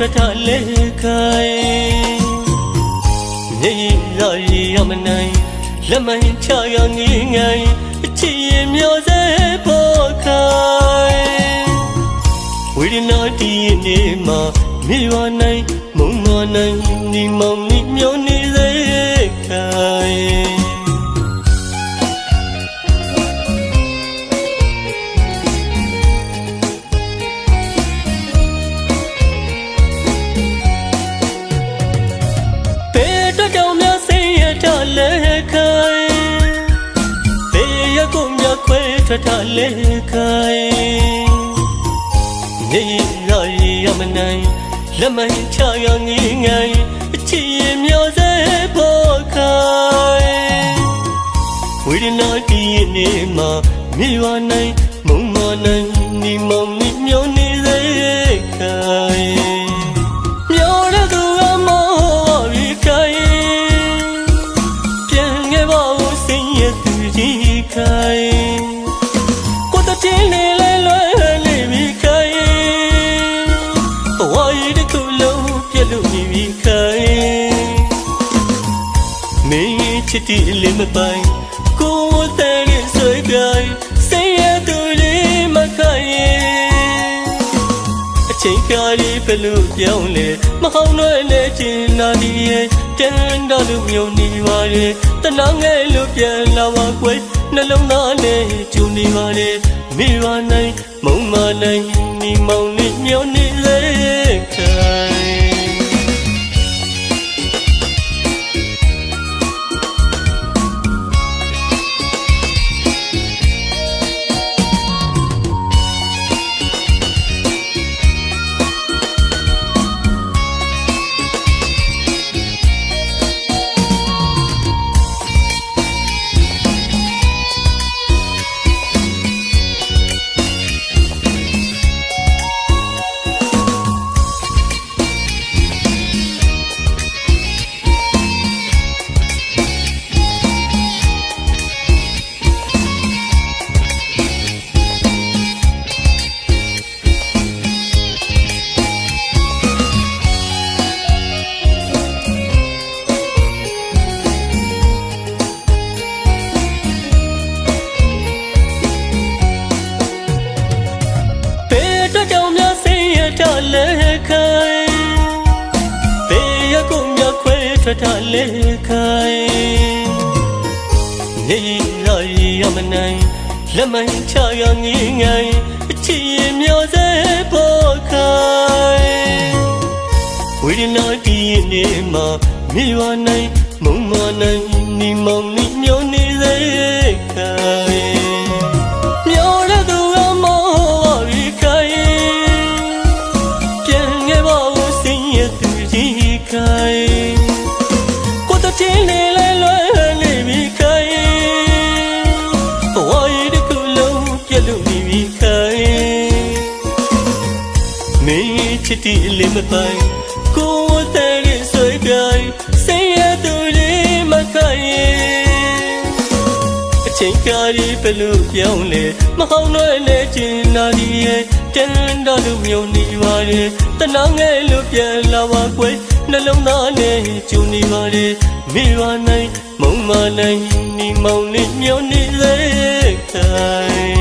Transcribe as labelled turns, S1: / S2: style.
S1: လေခိုင်မြေရာရီရမနိုင်လက်မင်းချရငင်းငိုင်းအချစ်ရင်မျောစေပေါ်ခိုင်ဝိရဏတီနေမှာမြေဝနိုင်မုံမနိုင်ဒီမောင်နီမျောနေ လဲခိုင်ပေရကုန်များခွဲထွက်ထလဲခိုင်နေရရီရမနိုင်လက်မချရငင်းငိုင်းအချစ်ရင်မျောစေပေါ်ခိုင်ဝိရဏတီနေမှာမြေဝနိုင်မုံမနိုင်ဒီမောင်နီမျောနေ ချစ်တီလေးမပိုင်ကိုယ်တည်းရဲ့ဆွေးပြိုင်စင်ရသူလေးမခိုင်အချိန်ကားဒီဘယ်လိုပြောင်းလဲမဟောင်းတော့လဲချင်နာဒီရဲ့တန်တော်လူမျိုးနေပါလေတနာငယ်လို့ပြန်လာပါကွယ်နှလုံးသားနဲ့ကျူနေပါလေမိဘနိုင်မုံမနိုင်မိမောင်နေမျောနေ ထွက်ထလဲခိုင်နေရရီရမနိုင်လက်မချရငင်းငိုင်းအချစ်ရင်မျောစေပေါ်ခိုင်ဝိရဏတီနေမှာမြေဝနိုင်မုံမနိုင်နီမောင်နီညိုနေစေခိုင် ချစ်တီလေးမပိုင်ကိုယ်တည်းရဲ့ဆွေကြိုင်စင်ရသူလေးမခိုင်အချိန်ကားဒီဘယ်လိုပြောင်းလဲမဟောင်းတော့လဲချင်နာဒီရဲ့တန်တော်လူမျိုးနေပါလေတနာငယ်လို့ပြန်လာပါကွယ်နှလုံးသားနဲ့ကျူနေပါလေမိဘနိုင်မုံမနိုင်နီမောင်လေးမျောနေလေခိုင်